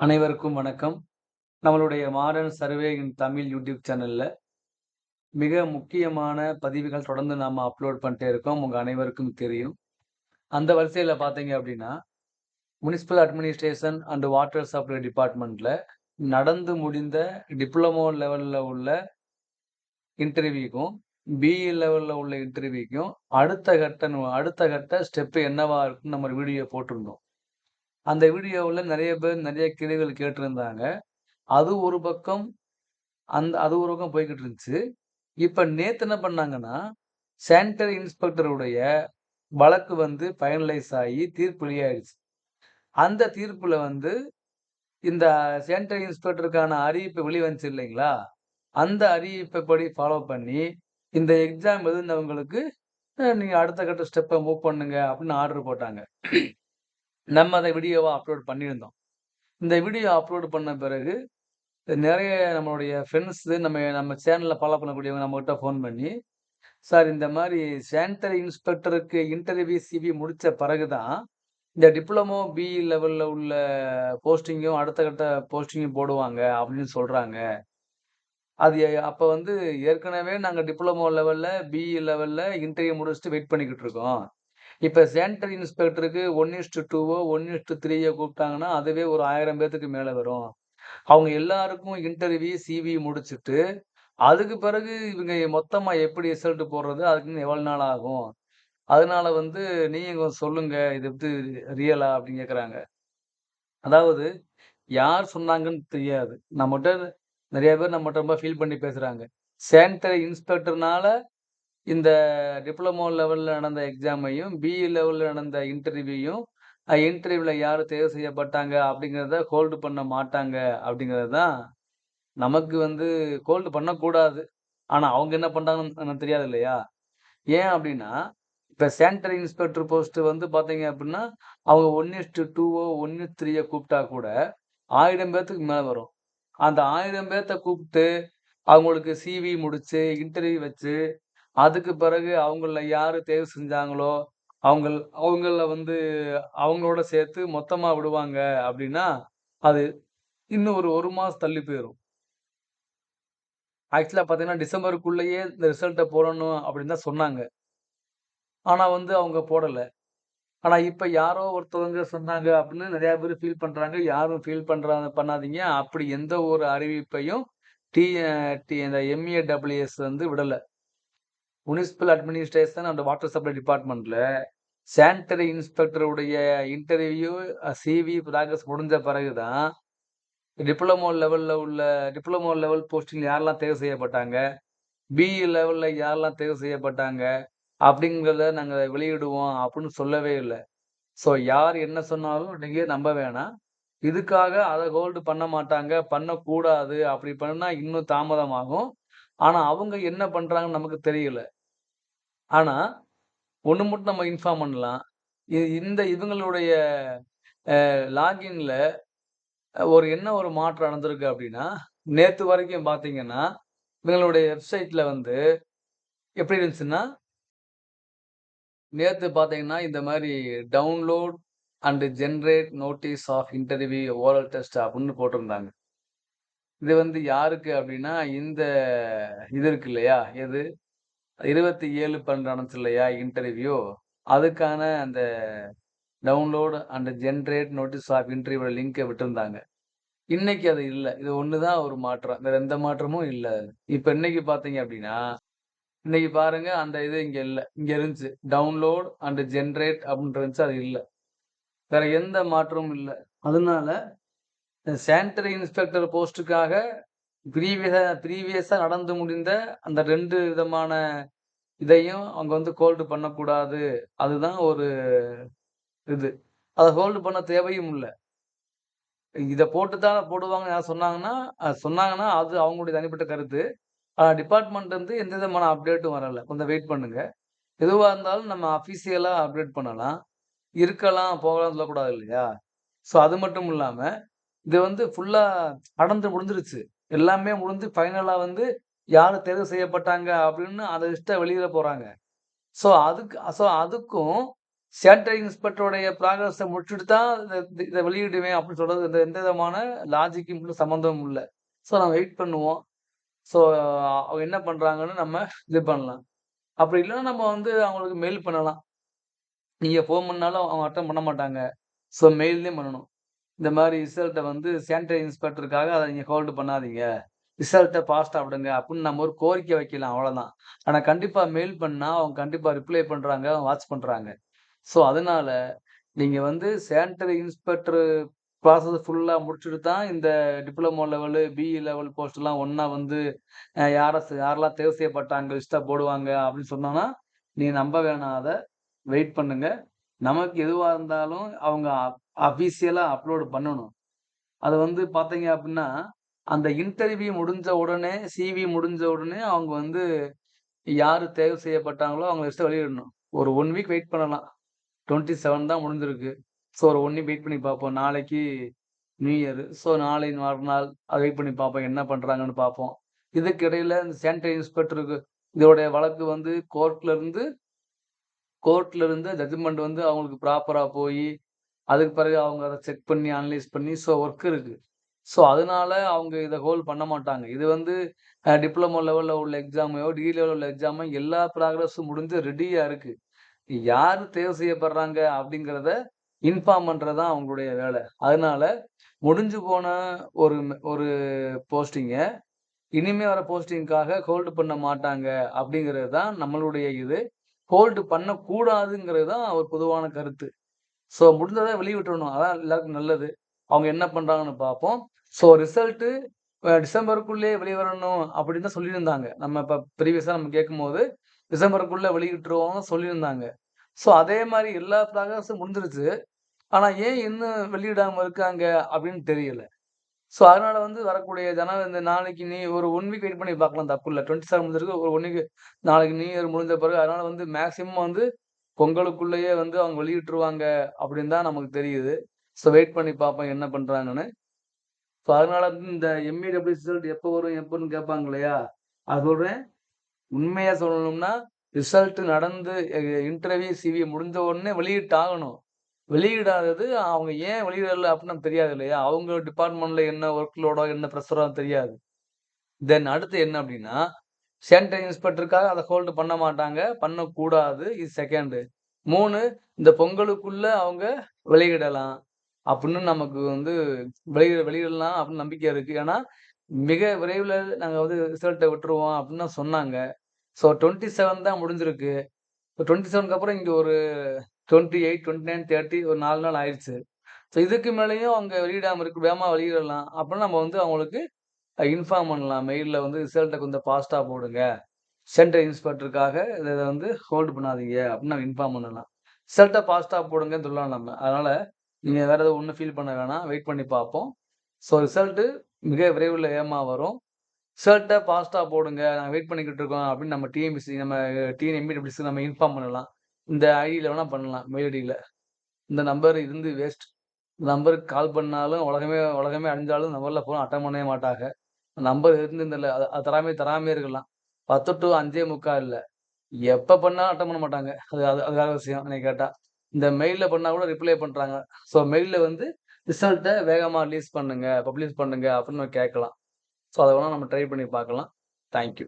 அனைவருக்கும் வணக்கம். நம்மளுடைய modern survey in Tamil YouTube சேனலில் மிக முக்கியமான பதிவுகள் தொடர்ந்து நாம் அப்லோட் பண்ணிட்டே இருக்கோம். உங்கள் அனைவருக்கும் தெரியும். அந்த வரிசையில் பார்த்தீங்க அப்படின்னா municipal administration and water supply டிபார்ட்மெண்ட்டில் நடந்து முடிந்த டிப்ளமோ லெவலில் உள்ள இன்டர்வியூக்கும், பிஇ லெவலில் உள்ள இன்டர்வியூக்கும் அடுத்த கட்ட அடுத்த கட்ட ஸ்டெப்பு என்னவா இருக்குன்னு நம்ம ஒரு வீடியோ போட்டிருந்தோம். அந்த வீடியோவில் நிறைய பேர் நிறைய கேள்விகள் கேட்டிருந்தாங்க. அது ஒரு பக்கம் அந்த அது ஒரு பக்கம் போய்கிட்டு இருந்துச்சு. இப்போ நேற்று என்ன பண்ணாங்கன்னா, சானிட்டரி இன்ஸ்பெக்டருடைய வழக்கு வந்து ஃபைனலைஸ் ஆகி தீர்ப்பு வெளியாயிடுச்சு. அந்த தீர்ப்பில் வந்து இந்த சானிட்டரி இன்ஸ்பெக்டருக்கான அறிவிப்பு வெளிவந்துச்சு இல்லைங்களா? அந்த அறிவிப்பை படி ஃபாலோ பண்ணி, இந்த எக்ஸாம் எழுதினவங்களுக்கு நீங்கள் அடுத்த கட்ட ஸ்டெப்பை மூவ் பண்ணுங்க அப்படின்னு ஆர்டர் போட்டாங்க. நம்ம அதை வீடியோவாக அப்லோட் பண்ணியிருந்தோம். இந்த வீடியோ அப்லோட் பண்ண பிறகு நிறைய நம்மளுடைய ஃப்ரெண்ட்ஸ் நம்ம நம்ம சேனலில் ஃபாலோ பண்ணக்கூடியவங்க நம்மகிட்ட ஃபோன் பண்ணி, "சார் இந்த மாதிரி சேனிட்டரி இன்ஸ்பெக்டருக்கு இன்டர்வியூ, சிவி முடித்த பிறகு தான், இந்த டிப்ளமோ, பிஇ லெவலில் உள்ள போஸ்டிங்கும் அடுத்த கட்ட போஸ்டிங்கும் போடுவாங்க" அப்படின்னு சொல்கிறாங்க அது அப்போ வந்து ஏற்கனவே நாங்கள் டிப்ளமோ லெவலில் பிஇ லெவலில் இன்டர்வியூ முடிச்சுட்டு வெயிட் பண்ணிக்கிட்டு இருக்கோம். இப்போ சானிட்டரி இன்ஸ்பெக்டருக்கு 1:2ஓ, 1:3யோ கூப்பிட்டாங்கன்னா, அதுவே ஒரு ஆயிரம் பேர்த்துக்கு மேலே வரும். அவங்க எல்லாருக்கும் இன்டர்வியூ, சிவி முடிச்சுட்டு, அதுக்கு பிறகு இவங்க மொத்தமாக எப்படி ரிசல்ட் போடுறது? அதுக்குன்னு எவ்வளோ நாள் ஆகும்? அதனால வந்து நீங்க கொஞ்சம் சொல்லுங்க. இது வந்து ரியலா? அப்படின்னு கேட்குறாங்க அதாவது யார் சொன்னாங்கன்னு தெரியாது. நம்மகிட்ட நிறைய பேர் நம்மகிட்ட ரொம்ப ஃபீல் பண்ணி பேசுகிறாங்க சானிட்டரி இன்ஸ்பெக்டர்னால இந்த டிப்ளமோ லெவலில் நடந்த எக்ஸாமையும், பிஇ லெவலில் நடந்த இன்டர்வியூயும், இன்டர்வியூவில் யார் தேர்வு செய்யப்பட்டாங்க அப்படிங்கிறத ஹோல்டு பண்ண மாட்டாங்க அப்படிங்கிறது தான் நமக்கு வந்து ஹோல்டு பண்ணக்கூடாது. ஆனால் அவங்க என்ன பண்ணுறாங்கன்னு தெரியாது இல்லையா? ஏன் அப்படின்னா இப்போ சென்ட்ரல் இன்ஸ்பெக்டர் போஸ்ட்டு வந்து பார்த்தீங்க அப்படின்னா அவங்க 1:2ஓ, 1:3யோ கூப்பிட்டா கூட ஆயிரம் பேர்த்துக்கு மேலே வரும். அந்த ஆயிரம் பேர்த்த கூப்பிட்டு அவங்களுக்கு சிவி முடிச்சு, இன்டர்வியூ வச்சு, அதுக்கு பிறகு அவங்கள யாரு தேர்வு செஞ்சாங்களோ, அவங்கள் அவங்கள வந்து அவங்களோட சேர்த்து மொத்தமா விடுவாங்க அப்படின்னா அது இன்னும் ஒரு ஒரு மாசம் தள்ளி போயிடும் ஆக்சுவலாக பார்த்தீங்கன்னா, டிசம்பருக்குள்ளேயே இந்த ரிசல்ட்டை போடணும் அப்படின்னு தான் சொன்னாங்க. ஆனால் வந்து அவங்க போடலை ஆனால் இப்போ யாரோ ஒருத்தவங்க சொன்னாங்க அப்படின்னு நிறையா பேர் ஃபீல் பண்ணுறாங்க யாரும் ஃபீல் பண்ணுறாங்க பண்ணாதீங்க. அப்படி எந்த ஒரு அறிவிப்பையும் டி டி இந்த எம்ஏடபிள்யூஎஸ் வந்து விடலை municipal administration and water supply டிபார்ட்மெண்ட்டில் சானிட்டரி இன்ஸ்பெக்டருடைய இன்டர்வியூ, சிவி ப்ராக்ரஸ் முடிஞ்ச பிறகு தான், டிப்ளமோ லெவலில் உள்ள டிப்ளமோ லெவல் போஸ்டிங் யாரெல்லாம் தேர்வு செய்யப்பட்டாங்க, பிஇ லெவலில் யாரெல்லாம் தேர்வு செய்யப்பட்டாங்க, அப்படிங்கிறத நாங்கள் வெளியிடுவோம் அப்படின்னு சொல்லவே இல்லை ஸோ யார் என்ன சொன்னாலும் நீங்கள் நம்ப வேணாம். இதுக்காக அதை ஹோல்டு பண்ண மாட்டாங்க, பண்ணக்கூடாது. அப்படி பண்ணால் இன்னும் தாமதமாகும். ஆனால் அவங்க என்ன பண்ணுறாங்கன்னு நமக்கு தெரியல. ஆனா, ஒண்ணு மட்டும் நம்ம இன்ஃபார்ம் பண்ணலாம். இ இந்த இவங்களுடைய லாகின்ல ஒரு என்ன ஒரு மாற்றம் நடந்திருக்கு அப்படின்னா நேத்து வரைக்கும் பார்த்தீங்கன்னா, இவங்களுடைய வெப்சைட்ல வந்து எப்படி இருந்துச்சுன்னா நேத்து பார்த்தீங்கன்னா, இந்த மாதிரி download and generate notice of interview oral test அப்படின்னு போட்டிருந்தாங்க. இது வந்து யாருக்கு அப்படின்னா இந்த இது இருக்கு இல்லையா? எது 27/12 நடந்துச்சு இல்லையா இன்டர்வியூ? அதுக்கான அந்த download and generate notice of interview லிங்கை விட்டுருந்தாங்க இன்னைக்கு அது இல்லை இது ஒன்று தான் ஒரு மாற்றம். வேற எந்த மாற்றமும் இல்லை இப்போ இன்னைக்கு பார்த்தீங்க அப்படின்னா இன்னைக்கு பாருங்க அந்த இது இங்கே இல்லை இங்க இருந்துச்சு. டவுன்லோட் அண்ட் ஜென்ரேட் அப்படின்னு இருந்துச்சு. அது இல்லை வேற எந்த மாற்றமும் இல்லை அதனால சேனிட்டரி இன்ஸ்பெக்டர் போஸ்ட்டுக்காக ப்ரீவியஸ ப்ரீவியஸாக நடந்து முடிந்த அந்த ரெண்டு விதமான இதையும் அவங்க வந்து ஹோல்டு பண்ணக்கூடாது. அதுதான் ஒரு இது. அதை ஹோல்டு பண்ண தேவையும் இல்லை இதை போட்டு தான் போடுவாங்கன்னு யார் சொன்னாங்கன்னா சொன்னாங்கன்னா, அது அவங்களுடைய தனிப்பட்ட கருத்து. ஆனால் டிபார்ட்மெண்ட் வந்து எந்த விதமான அப்டேட்டும் வரல. கொஞ்சம் வெயிட் பண்ணுங்க. எதுவாக இருந்தாலும் நம்ம அஃபீஷியலாக அப்டேட் பண்ணலாம். இருக்கலாம், போகலாம்னு சொல்லக்கூடாது இல்லையா? ஸோ அது மட்டும் இல்லாமல் இது வந்து ஃபுல்லாக நடந்து முடிஞ்சிருச்சு. எல்லாமே முடிஞ்சு ஃபைனலாக வந்து யார் தேர்வு செய்யப்பட்டாங்க அப்படின்னு அந்த லிஸ்ட்டை வெளியிட போகிறாங்க ஸோ அதுக்கு ஸோ அதுக்கும் சேனிட்டரி இன்ஸ்பெக்டருடைய ப்ராக்ரஸை முடிச்சுட்டு தான் இதை இதை வெளியிடுவேன் அப்படின்னு சொல்கிறது இந்த எந்த விதமான லாஜிக்கும் சம்மந்தமும் இல்லை. ஸோ நம்ம வெயிட் பண்ணுவோம். ஸோ அவங்க என்ன பண்ணுறாங்கன்னு நம்ம இது பண்ணலாம். அப்படி இல்லைன்னா நம்ம வந்து அவங்களுக்கு மெயில் பண்ணலாம். நீங்கள் ஃபோன் பண்ணாலும் அவங்க அட்டன் பண்ண மாட்டாங்க. ஸோ மெயில்லே பண்ணணும். இந்த மாதிரி ரிசல்ட்டை வந்து சானிட்டரி இன்ஸ்பெக்டருக்காக அதை நீங்கள் ஹோல்டு பண்ணாதீங்க. ரிசல்ட்டை ஃபாஸ்ட்டாக விடுங்க அப்படின்னு நம்ம ஒரு கோரிக்கை வைக்கலாம் அவ்வளோதான் ஆனால் கண்டிப்பாக மெயில் பண்ணால் அவங்க கண்டிப்பாக ரிப்ளை பண்ணுறாங்க வாட்ச் பண்ணுறாங்க ஸோ அதனால நீங்கள் வந்து சானிட்டரி இன்ஸ்பெக்டர் ப்ராசஸ் ஃபுல்லாக முடிச்சுட்டு தான் இந்த டிப்ளமோ லெவலு பிஇ லெவல் போஸ்ட்லாம் ஒன்றா வந்து யாரை யாரெல்லாம் தேர்வு செய்யப்பட்டாங்க லிஸ்ட்டாக போடுவாங்க அப்படின்னு சொன்னோன்னா நீ நம்ப வேணாம் அதை. வெயிட் பண்ணுங்கள் நமக்கு எதுவாக இருந்தாலும் அவங்க அஃபீஷியலாக அப்லோடு பண்ணணும். அது வந்து பார்த்தீங்க அப்படின்னா அந்த இன்டர்வியூ முடிஞ்ச உடனே சிவி முடிஞ்ச உடனே அவங்க வந்து யார் தேர்வு செய்யப்பட்டாங்களோ அவங்க லிஸ்ட்டை வெளியிடணும். ஒரு ஒன் வீக் வெயிட் பண்ணலாம். டுவெண்ட்டி செவன் தான் முடிஞ்சிருக்கு. ஸோ ஒரு ஒன் வீக் வெயிட் பண்ணி பார்ப்போம். நாளைக்கு நியூ இயர் ஸோ நாளை மறுநாள் அதை வெயிட் பண்ணி பார்ப்போம். என்ன பண்ணுறாங்கன்னு பார்ப்போம். இதுக்கிடையில் இந்த சானிட்டரி இன்ஸ்பெக்டருக்கு இதோடைய வழக்கு வந்து கோர்ட்லேருந்து கோர்ட்ல இருந்து ஜட்ஜ்மெண்ட் வந்து அவங்களுக்கு ப்ராப்பராக போய் அதுக்கு பிறகு அவங்க அதை செக் பண்ணி அனலைஸ் பண்ணி ஸோ ஒர்க் இருக்கு. ஸோ அதனால அவங்க இதை ஹோல்ட் பண்ண மாட்டாங்க. இது வந்து டிப்ளமோ லெவலில் உள்ள எக்ஸாமையோ டிகிரி லெவலில் உள்ள எக்ஸாமோ எல்லா ப்ராக்ரஸும் முடிஞ்சு ரெடியாக இருக்கு. யார் தேர்வு செய்யப்படுறாங்க அப்படிங்கிறத இன்ஃபார்ம் பண்ணுறது தான் அவங்களுடைய வேலை. அதனால முடிஞ்சு போன ஒரு ஒரு போஸ்டிங்கை இனிமே வர போஸ்டிங்காக ஹோல்டு பண்ண மாட்டாங்க அப்படிங்கிறது தான் நம்மளுடைய இது. ஹோல்டு பண்ணக்கூடாதுங்கிறது தான் ஒரு பொதுவான கருத்து. ஸோ முடிஞ்சதை வெளியிட்டணும் அதான் எல்லாருக்கும் நல்லது. அவங்க என்ன பண்ணுறாங்கன்னு பார்ப்போம். ஸோ ரிசல்ட்டு டிசம்பருக்குள்ளே வெளிவரணும் அப்படின்னு தான் சொல்லியிருந்தாங்க. நம்ம இப்போ ப்ரீவியஸாக நம்ம கேட்கும்போது டிசம்பருக்குள்ளே வெளியிட்டுருவோம்னு சொல்லியிருந்தாங்க. ஸோ அதே மாதிரி எல்லா ப்ராக்ரஸும் முடிஞ்சிருச்சு. ஆனால் ஏன் இன்னும் வெளியிடாமல் இருக்காங்க அப்படின்னு தெரியல. ஸோ அதனால வந்து வரக்கூடிய ஜன இந்த நாளைக்கு நீ ஒரு ஒன் வீக் வெயிட் பண்ணி பார்க்கலாம். தப்பு இல்லை. டுவெண்ட்டி செவன் முடிஞ்சிருக்கு ஒரு ஒன் வீக் நாளைக்கு நியூ இயர் முடிஞ்ச பிறகு அதனால வந்து மேக்சிமம் வந்து பொங்கலுக்குள்ளேயே வந்து அவங்க வெளியிட்டுருவாங்க அப்படின்னு தான் நமக்கு தெரியுது. ஸோ வெயிட் பண்ணி பார்ப்போம் என்ன பண்ணுறாங்கன்னு ஸோ அதனால வந்து இந்த எம்இடபிள்யூ ரிசல்ட் எப்போ வரும் எப்போன்னு கேட்பாங்க இல்லையா? அது சொல்கிறேன் உண்மையாக சொல்லணும்னா ரிசல்ட் நடந்து இன்டர்வியூ சிவி முடிஞ்ச உடனே வெளியிட்டாகணும். வெளியிடாதது அவங்க ஏன் வெளியிடல அப்படின்னு நமக்கு தெரியாது இல்லையா? அவங்க டிபார்ட்மெண்ட்ல என்ன ஒர்க் லோடோ என்ன ப்ரெஷரோ தெரியாது. தென் அடுத்து என்ன அப்படின்னா சென்ட்ரல் இன்ஸ்பெக்டருக்காக அதை ஹோல்டு பண்ண மாட்டாங்க பண்ணக்கூடாது இது செகண்டு மூணு இந்த பொங்கலுக்குள்ள அவங்க வெளியிடலாம். அப்படின்னு நமக்கு வந்து வெளியிட வெளியிடலாம் அப்படின்னு நம்பிக்கை இருக்கு. ஏன்னா மிக விரைவில் நாங்கள் வந்து ரிசல்ட்டை விட்டுருவோம் அப்படின்னு சொன்னாங்க. ஸோ டுவெண்ட்டி செவன் தான் முடிஞ்சிருக்கு. இப்போ டுவெண்ட்டி செவனுக்கு அப்புறம் இங்கே ஒரு twenty eight twenty nine thirty ஒரு நாலு நாள் ஆயிடுச்சு ஸோ இதுக்கு மேலேயும் அவங்க வெளியிடாமல் இருக்கு வேகமாக வெளியிடலாம். அப்புறம் நம்ம வந்து அவங்களுக்கு இன்ஃபார்ம் பண்ணலாம். மெயிலில் வந்து ரிசல்ட்டை கொஞ்சம் ஃபாஸ்ட்டாக போடுங்க. சென்டர் இன்ஸ்பெக்டருக்காக இதை வந்து ஹோல்டு பண்ணாதீங்க அப்படின்னு நம்ம இன்ஃபார்ம் பண்ணலாம். ரிசல்ட்டை ஃபாஸ்ட்டாக போடுங்கன்னு சொல்லலாம் நம்ம. அதனால் நீங்கள் வேறு எதுவும் ஒன்றும் ஃபீல் பண்ண வேணாம். வெயிட் பண்ணி பார்ப்போம். ஸோ ரிசல்ட்டு மிக விரைவில் ஏமா வரும். ரிசல்ட்டை ஃபாஸ்ட்டாக போடுங்க. நாங்கள் வெயிட் பண்ணிக்கிட்டு இருக்கோம் அப்படின்னு நம்ம டிஎம்பிசி நம்ம டிஎன்எம்பிடபிள்யூசி நம்ம இன்ஃபார்ம் பண்ணலாம். இந்த ஐடியில் வேணால் பண்ணலாம் மெயில் ஐடியில் இந்த நம்பர் இருந்து வேஸ்ட் இந்த நம்பருக்கு கால் பண்ணாலும் உலகமே உலகமே அழிஞ்சாலும் நம்பரில் ஃபோன் அட்டன் பண்ணவே மாட்டாங்க. நம்பர் இருந்து இந்த அது தராமே தராமே இருக்கலாம். பத்து டு அஞ்சே முக்கால் இல்லை எப்போ பண்ணாலும் அட்டன் பண்ண மாட்டாங்க. அது அது அதுக்காக விஷயம் என்னை கேட்டால் இந்த மெயிலில் பண்ணால் கூட ரிப்ளை பண்ணுறாங்க ஸோ மெயிலில் வந்து ரிசல்ட்டை வேகமாக ரிலீஸ் பண்ணுங்கள் பப்ளிஷ் பண்ணுங்கள் அப்படின்னு கேட்கலாம். ஸோ அதை வேணால் நம்ம ட்ரை பண்ணி பார்க்கலாம். தேங்க்யூ